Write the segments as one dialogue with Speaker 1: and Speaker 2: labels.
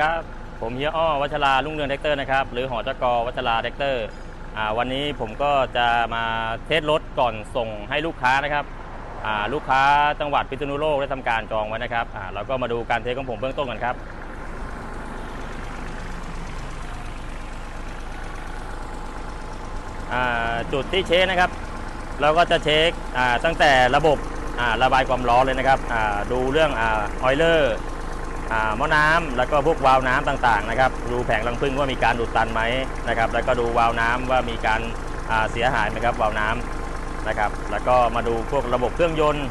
Speaker 1: ครับผมเฮียอ้อวัชราลุ่งเรืองแท็กเตอร์นะครับหรือหอจกวัชราแท็กเตอร์อ่าวันนี้ผมก็จะมาเทสรถก่อนส่งให้ลูกค้านะครับอ่าลูกค้าจังหวัดพิษณุโลกได้ทำการจองไว้นะครับอ่าเราก็มาดูการเทสของผมเบื้องต้นกันครับจุดที่เช็คนะครับ เราก็จะเช็คตั้งแต่ระบบระบายความร้อนเลยนะครับดูเรื่องออยเลอร์ หม้อน้ำแล้วก็พวกวาล์วน้ำต่างๆนะครับดูแผงรังพึ่งว่ามีการดูดตันไหมนะครับ แล้วก็ดูวาล์วน้ำว่ามีการเสียหายไหมครับวาล์วน้ำนะครับ แล้วก็มาดูพวกระบบเครื่องยนต์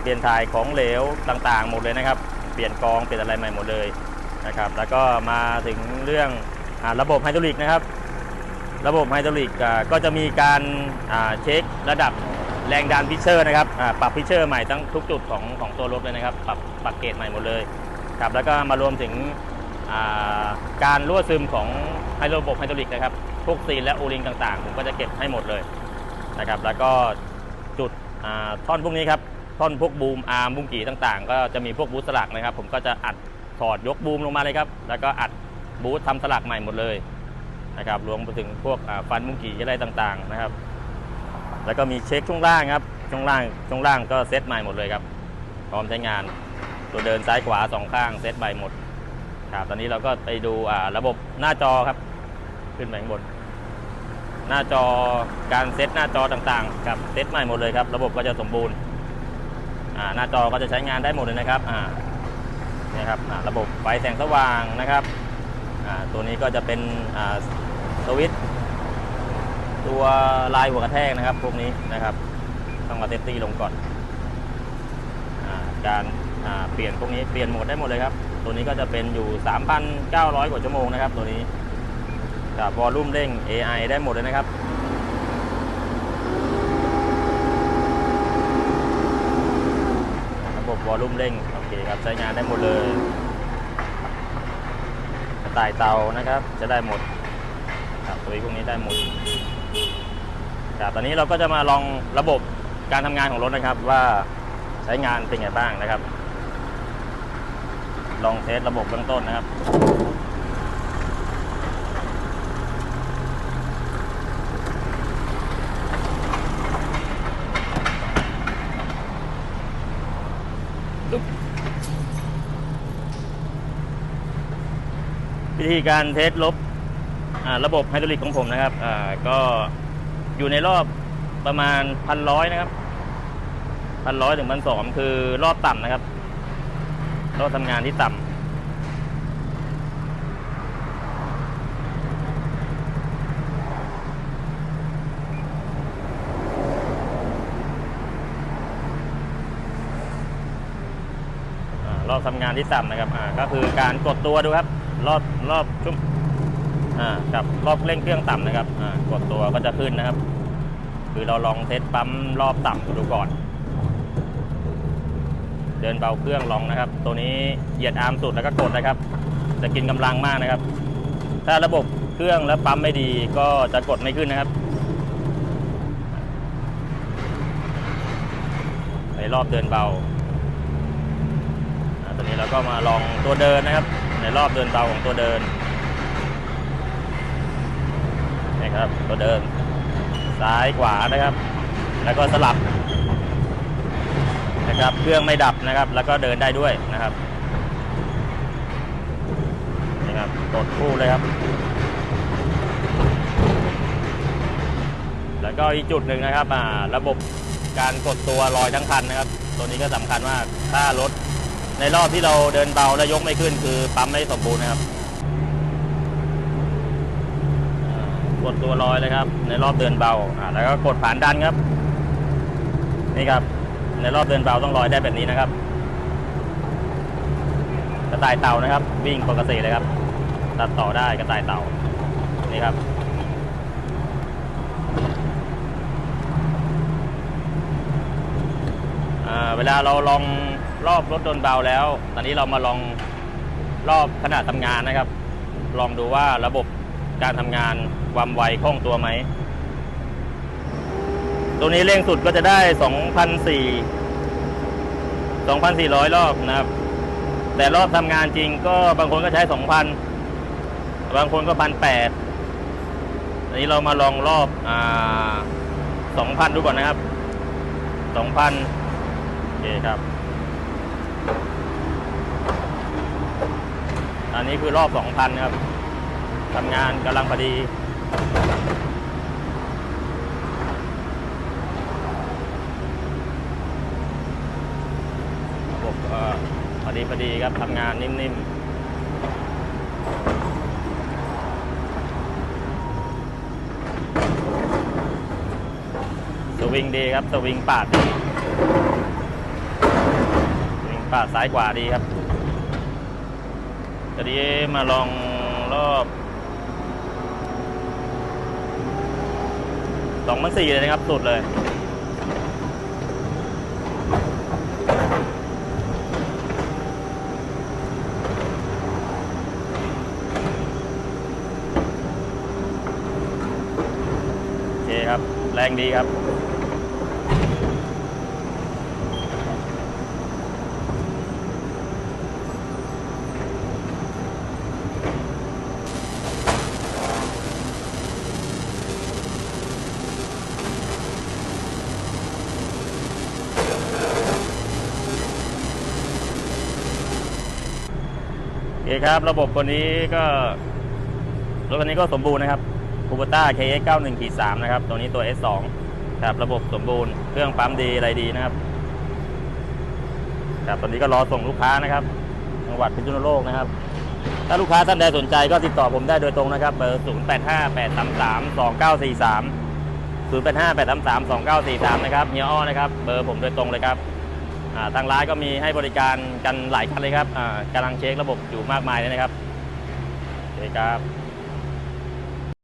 Speaker 1: เปลี่ยนถ่ายของเหลวต่างๆ หมดเลยนะครับ เปลี่ยนกองเปลี่ยนอะไรใหม่หมดเลยนะครับ แล้วก็มาถึงเรื่องอระบบไฮดรอลิกนะครับ ระบบไฮดรอลิกก็จะมีการาเช็คระดับแรงดันพิเชอร์นะครับปรับพิเชอร์ใหม่ทั้งทุกจุดของของตัวรถเลยนะครับ ปรับปรับเกรดใหม่หมดเลย ครับแล้วก็มารวมถึงการรั่วซึมของไฮรบบไฮดรอลิกนะครับพวกซีนและโอลิงต่างๆ ผมก็จะเก็บให้หมดเลยนะครับ แล้วก็จุดท่อนพวกนี้ครับท่อนพวกบูมอาร์มบุ้งกีต่างๆ ก็จะมีพวกบูทสลักนะครับ ผมก็จะอัดถอดยกบูมลงมาเลยครับ แล้วก็อัดบูททำสลักใหม่หมดเลยนะครับรวมไปถึงพวกฟันมุ้งกีอะไรต่างๆนะครับ แล้วก็มีเช็คช่วงล่างครับช่วงล่างช่วงล่างก็เซตใหม่หมดเลยครับพร้อมใช้งาน ตัวเดินซ้ายขวาสองข้างเซตใหม่หมดครับตอนนี้เราก็ไปดูอ่าระบบหน้าจอครับ ขึ้นไปข้างบน หน้าจอการเซตหน้าจอต่างๆครับเซตใหม่หมดเลยครับ ระบบก็จะสมบูรณ์อ่าหน้าจอก็จะใช้งานได้หมดเลยนะครับอ่านี่ครับอ่าระบบไฟแสงสว่างนะครับอ่าตัวนี้ก็จะเป็นอ่าสวิตช์ตัวลายหัวกระแทกนะครับพวกนี้นะครับต้องมาเซฟตี้ลงก่อนอาการ เปลี่ยนพวกนี้เปลี่ยนโหมดได้หมดเลยครับ ตัวนี้ก็จะเป็นอยู่ 3,900 กว่าชั่วโมงนะครับ ตัวนี้กับวอลลุ่มเร่ง AI ได้หมดเลยนะครับระบบวอลลุ่มเร่งโอเคครับใช้งานได้หมดเลยกระต่ายเตานะครับ จะได้หมดครับตัวพวกนี้ได้หมดครับตอนนี้เราก็จะมาลองระบบการทำงานของรถนะครับว่าใช้งานเป็นไงบ้างนะครับ ลองเทสระบบเบื้องต้นนะครับวิธีการเทสลบระบบไฮดรอลิกของผมนะครับก็อยู่ในรอบประมาณพันร้อยนะครับพันร้อยถึงพันสองคือรอบต่ำนะครับ รอบทำงานที่ต่ำรอบทำงานที่ต่ำนะครับ อ่า ก็คือการกดตัวดูครับ รอบ รอบชุ่มอ่าครับรอบเร่งเครื่องต่ำนะครับ อ่า กดตัวก็จะขึ้นนะครับ คือเราลองเทสปั๊มรอบต่ำดูก่อน เดินเบาเครื่องลองนะครับ ตัวนี้เหยียดอาร์มสุดแล้วก็กดนะครับ จะกินกำลังมากนะครับ ถ้าระบบเครื่องและปั๊มไม่ดีก็จะกดไม่ขึ้นนะครับ ในรอบเดินเบาตอนนี้เราก็มาลองตัวเดินนะครับ ในรอบเดินเบาของตัวเดินนี่ครับตัวเดินซ้ายขวานะครับ แล้วก็สลับ นะครับเครื่องไม่ดับนะครับ แล้วก็เดินได้ด้วยนะครับนี่ครับกดคู่เลยครับ แล้วก็อีกจุดหนึ่งนะครับอ่าระบบการกดตัวลอยทั้งคันนะครับ ตัวนี้ก็สำคัญมากถ้ารถในรอบที่เราเดินเบาแล้วยกไม่ขึ้น คือปั๊มไม่สมบูรณ์นะครับกดตัวลอยเลยครับ ในรอบเดินเบาอ่าแล้วก็กดผ่านดันครับ นี่ครับ ในรอบเดินเบาต้องลอยได้แบบนี้นะครับกระต่ายเต่านะครับ วิ่งปกติเลยครับ ตัดต่อได้กระต่ายเต่านี่ครับเวลาเราลองรอบรถโดนเบาแล้ว ตอนนี้เรามาลองรอบขณะทำงานนะครับ ลองดูว่าระบบการทำงานความไวคล่องตัวไหม ตัวนี้เร่งสุดก็จะได้ 2,400 2,400 รอบนะครับ แต่รอบทำงานจริงก็บางคนก็ใช้สองพันบางคนก็พันแปดอันนี้เรามาลองรอบอ่าสองพันดูก่อนนะครับสองพันโอเคครับ อันนี้คือรอบสองพันครับทำงานกำลังพอดี ระบบเอ่อพอ ดีพอดีครับทำงานนิ่มๆสวิงดีครับสวิงปาดดีสวิงปาดซ้ายขวาดีครับตอนนี้มาลองรอบสองพันสี่เลยนะครับ สุดเลย โอเคค รับแรงดีครับ โอเคครับ ระบบตัวนี้ก็รถคันนี้ก็สมบูรณ์นะครับ คูปต้า KX 91ขีด3นะครับ ตัวนี้ตัว S2 ครับระบบสมบูรณ์ เครื่องปั๊มดีอะไรดีนะครับครับตอนนี้ก็รอส่งลูกค้านะครับจังหวัดพิษณุโลกนะครับ ถ้าลูกค้าท่านใดสนใจก็ติดต่อผมได้โดยตรงนะครับ เบอร์ 0 8 5 8 3 3 2 9 4 3 0 8 5 8 3 3 2 9 4 3 นะครับเฮียอ้อนะครับ เบอร์ผมโดยตรงเลยครับทางร้านก็มีให้บริการกันหลายคันเลยครับกำลังเช็คระบบอยู่มากมายเลยนะครับโอเคครับ